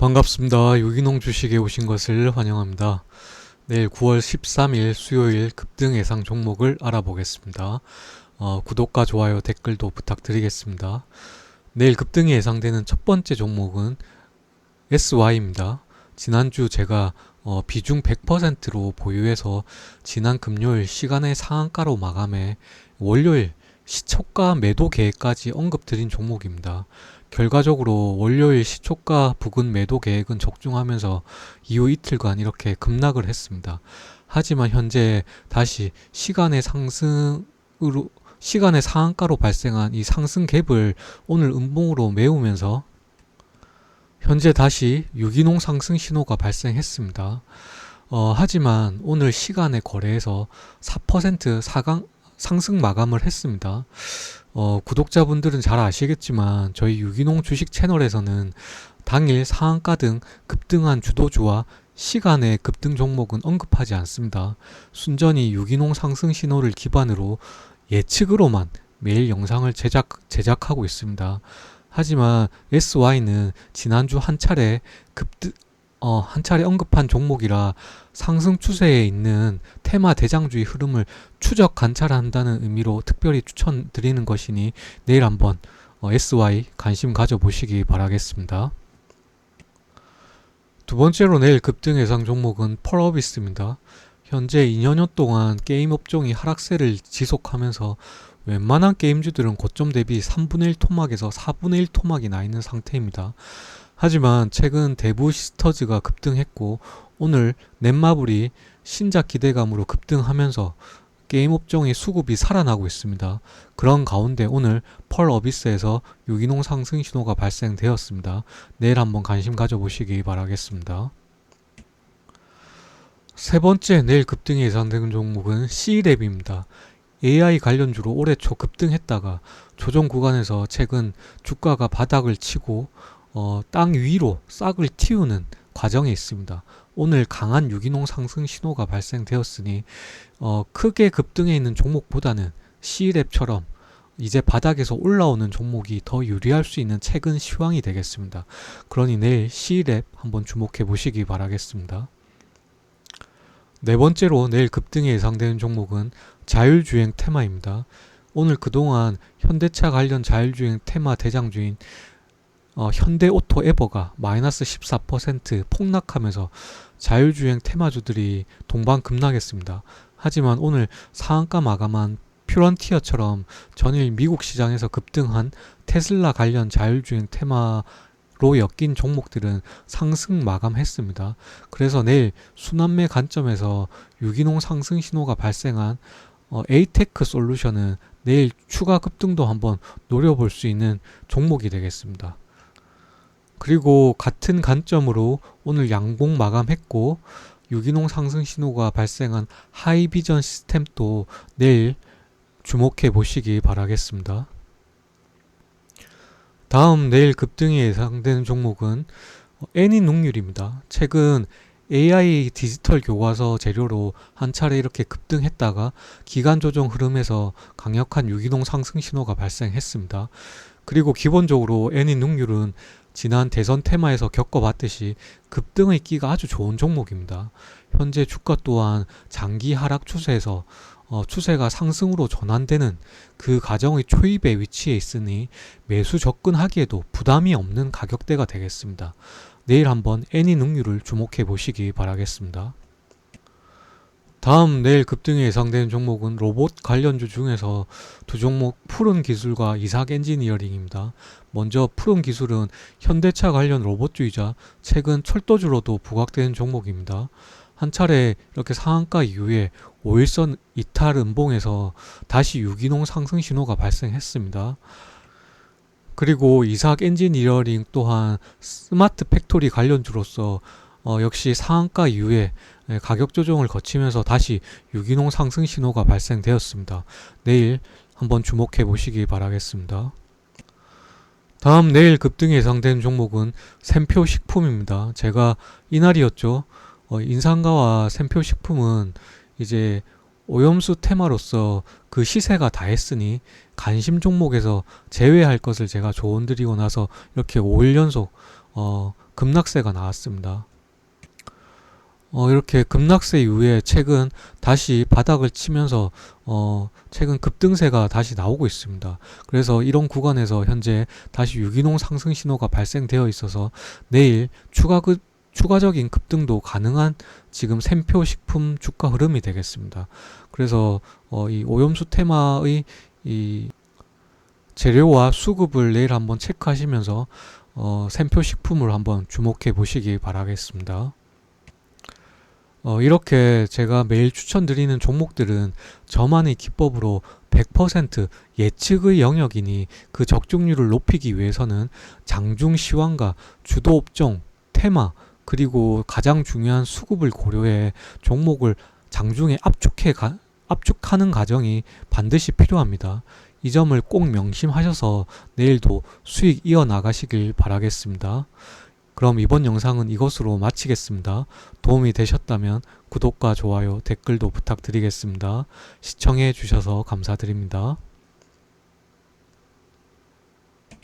반갑습니다. 유기농 주식에 오신 것을 환영합니다. 내일 9월 13일 수요일 급등 예상 종목을 알아보겠습니다. 어, 구독과 좋아요, 댓글도 부탁드리겠습니다. 내일 급등이 예상되는 첫 번째 종목은 SY입니다. 지난주 제가 어, 비중 100%로 보유해서 지난 금요일 시간의 상한가로 마감해 월요일 시초가 매도 계획까지 언급드린 종목입니다. 결과적으로 월요일 시초가 부근 매도 계획은 적중하면서 이후 이틀간 이렇게 급락을 했습니다. 하지만 현재 다시 시간의 상승으로 시간의 상한가로 발생한 이 상승 갭을 오늘 음봉으로 메우면서 현재 다시 유기농 상승 신호가 발생했습니다. 어, 하지만 오늘 시간의 거래에서 4% 사강, 상승 마감을 했습니다. 어, 구독자분들은 잘 아시겠지만 저희 유기농 주식 채널에서는 당일 상한가 등 급등한 주도주와 시간의 급등 종목은 언급하지 않습니다. 순전히 유기농 상승 신호를 기반으로 예측으로만 매일 영상을 제작, 제작하고 있습니다. 하지만 SY는 지난주 한 차례 급등, 어, 한 차례 언급한 종목이라 상승 추세에 있는 테마 대장주의 흐름을 추적 관찰한다는 의미로 특별히 추천드리는 것이니 내일 한번 어, SY 관심 가져보시기 바라겠습니다. 두 번째로 내일 급등 예상 종목은 펄어비스입니다. 현재 2년여 동안 게임 업종이 하락세를 지속하면서 웬만한 게임주들은 고점 대비 3분의 1 토막에서 4분의 1 토막이 나 있는 상태입니다. 하지만 최근 대부 시스터즈가 급등했고 오늘 넷마블이 신작 기대감으로 급등하면서 게임 업종의 수급이 살아나고 있습니다. 그런 가운데 오늘 펄 어비스에서 유기농 상승 신호가 발생되었습니다. 내일 한번 관심 가져보시기 바라겠습니다. 세 번째 내일 급등이 예상되는 종목은 C랩입니다. AI 관련주로 올해 초 급등했다가 조정 구간에서 최근 주가가 바닥을 치고 어, 땅 위로 싹을 틔우는 과정에 있습니다. 오늘 강한 유기농 상승 신호가 발생되었으니 어, 크게 급등해 있는 종목보다는 C랩처럼 이제 바닥에서 올라오는 종목이 더 유리할 수 있는 최근 시황이 되겠습니다. 그러니 내일 C랩 한번 주목해 보시기 바라겠습니다. 네 번째로 내일 급등이 예상되는 종목은 자율주행 테마입니다. 오늘 그동안 현대차 관련 자율주행 테마 대장주인 어, 현대 오토 에버가 마이너스 14% 폭락하면서 자율주행 테마주들이 동반 급락했습니다. 하지만 오늘 상한가 마감한 퓨런티어처럼 전일 미국 시장에서 급등한 테슬라 관련 자율주행 테마 로 엮인 종목들은 상승 마감했습니다. 그래서 내일 순환매 관점에서 유기농 상승 신호가 발생한 어, 에이테크 솔루션은 내일 추가 급등도 한번 노려볼 수 있는 종목이 되겠습니다. 그리고 같은 관점으로 오늘 양봉 마감했고 유기농 상승 신호가 발생한 하이비전 시스템도 내일 주목해 보시기 바라겠습니다. 다음 내일 급등이 예상되는 종목은 애니농률입니다. 최근 AI 디지털 교과서 재료로 한 차례 이렇게 급등했다가 기간 조정 흐름에서 강력한 유기농 상승 신호가 발생했습니다. 그리고 기본적으로 애니농률은 지난 대선 테마에서 겪어봤듯이 급등의 끼가 아주 좋은 종목입니다. 현재 주가 또한 장기 하락 추세에서 어, 추세가 상승으로 전환되는 그 과정의 초입에 위치해 있으니 매수 접근하기에도 부담이 없는 가격대가 되겠습니다. 내일 한번 애니 능률을 주목해 보시기 바라겠습니다. 다음 내일 급등이 예상되는 종목은 로봇 관련주 중에서 두 종목 푸른 기술과 이삭 엔지니어링입니다. 먼저 푸른 기술은 현대차 관련 로봇주이자 최근 철도주로도 부각되는 종목입니다. 한 차례 이렇게 상한가 이후에 5일선 이탈 음봉에서 다시 유기농 상승 신호가 발생했습니다. 그리고 이삭 엔지니어링 또한 스마트 팩토리 관련주로서 어, 역시 상한가 이후에 예, 가격 조정을 거치면서 다시 유기농 상승 신호가 발생되었습니다. 내일 한번 주목해 보시기 바라겠습니다. 다음 내일 급등 예상된 종목은 샘표 식품입니다. 제가 이날이었죠. 어, 인상가와 샘표 식품은 이제 오염수 테마로서 그 시세가 다 했으니 관심 종목에서 제외할 것을 제가 조언드리고 나서 이렇게 5일 연속 어, 급락세가 나왔습니다. 어, 이렇게 급락세 이후에 최근 다시 바닥을 치면서 어, 최근 급등세가 다시 나오고 있습니다. 그래서 이런 구간에서 현재 다시 유기농 상승 신호가 발생되어 있어서 내일 추가 급, 추가적인 급등도 가능한 지금 샘표 식품 주가 흐름이 되겠습니다. 그래서 어, 이 오염수 테마의 이 재료와 수급을 내일 한번 체크하시면서 어, 샘표 식품을 한번 주목해 보시기 바라겠습니다. 어, 이렇게 제가 매일 추천드리는 종목들은 저만의 기법으로 100% 예측의 영역이니 그 적중률을 높이기 위해서는 장중 시황과 주도 업종, 테마, 그리고 가장 중요한 수급을 고려해 종목을 장중에 압축해 가, 압축하는 과정이 반드시 필요합니다. 이 점을 꼭 명심하셔서 내일도 수익 이어나가시길 바라겠습니다. 그럼 이번 영상은 이것으로 마치겠습니다. 도움이 되셨다면 구독과 좋아요, 댓글도 부탁드리겠습니다. 시청해 주셔서 감사드립니다.